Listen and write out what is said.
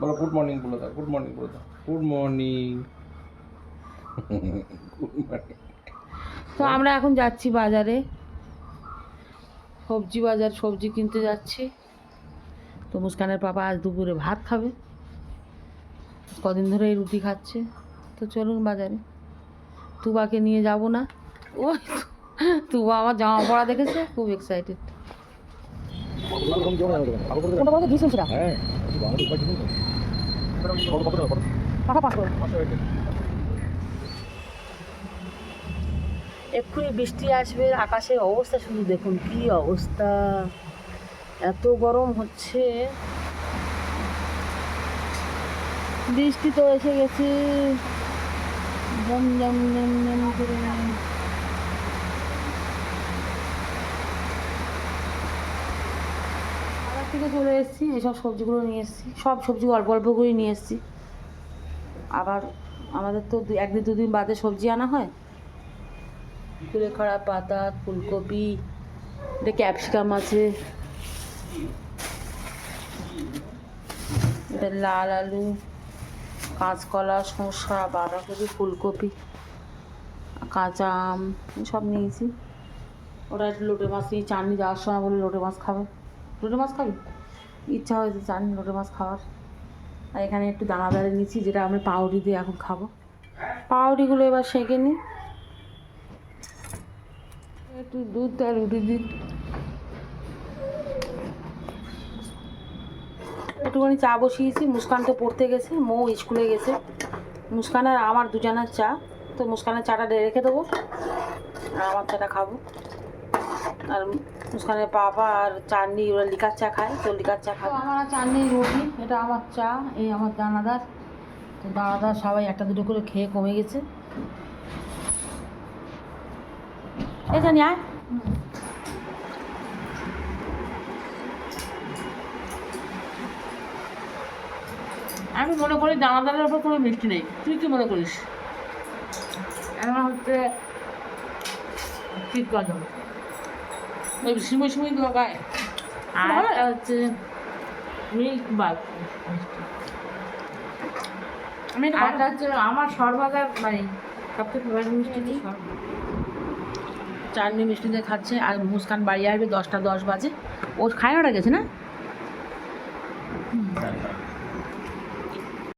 বলো good morning বলে দাও গুড মর্নিং বলে দাও। গুড মর্নিং গুড মর্নিং তো আমরা এখন যাচ্ছি বাজারে। সবজি বাজার সবজি কিনতে যাচ্ছি। তো মুস্কানের পাপা আজ দুপুরে ভাত খাবে। কদিন ধরে এই রুটি খাচ্ছে। তো চলুন বাজারে। তুবাকে নিয়ে যাব না। ওই তুবা আমার জামা পড়া দেখেছে? খুব এক্সাইটেড এক্ষুনি বৃষ্টি আসবে, আকাশের অবস্থা শুধু দেখুন কি অবস্থা। এত গরম হচ্ছে। বৃষ্টি তো এসে গেছে। জম জম জম জম করে। থেকে চলে এসেছি এইসব সবজিগুলো নিয়ে এসেছি, সব সবজি অল্প অল্প করে নিয়ে এসেছি। আবার আমাদের তো একদিন দুদিন বাদে সবজি আনা হয়। কুলেখাড়া পাতা, ফুলকপি, এটা ক্যাপসিকাম আছে। এটা লাল আলু, কাঁচকলা, শসা, বাঁধাকপি, ফুলকপি, কাঁচা আম, সব নিয়েছি। ওরা লোটে মাছ নিয়ে চাটনি যাওয়ার সময় বলে লোটে মাছ খাবে। লোটে মাছ খাবি? ইচ্ছা হয়েছে চান লোটে মাছ খাওয়ার। আর এখানে একটু দানাদারে নিচ্ছি যেটা আমি পাউরুটি দিয়ে এখন খাব। পাউরুটিগুলো এবার সেঁকে নিই। একটু দুধ আর রুটি দিই। একটুখানি চা বসিয়েছি, মুস্কান তো পড়তে গেছে, মৌ স্কুলে গেছে। মুস্কান আর আমার দুজনের চা, তো মুস্কানের চাটা রেখে দেবো, আর আমার চাটা খাব। আর মুস্কানের পাপা আর চাটনি ওরা লিকার চা খায় তো লিকার চা খাবে। আমার চাটনি রুটি এটা আমার চা এই আমার দানাদার। তো দানাদার সবাই একটা দুটো করে খেয়ে কমে গেছে। এই জানি আয়। আমি মনে করি দানাদারের ওপর কোনো মিষ্টি নেই। তুই কি মনে করিস? আমার হচ্ছে ঠিক কথা ওই সিমই সিমই লাগায় আর হচ্ছে মিল্ক বার আমি আরটা হচ্ছে আমার সর্বদা মানে সবথেকে ফেভারিট মিষ্টি নেই চাটনি মিষ্টি দিয়ে খাচ্ছে আর মুস্কান বাড়ি আসবে দশটা দশ বাজে। ও খায় ওটা গেছে না?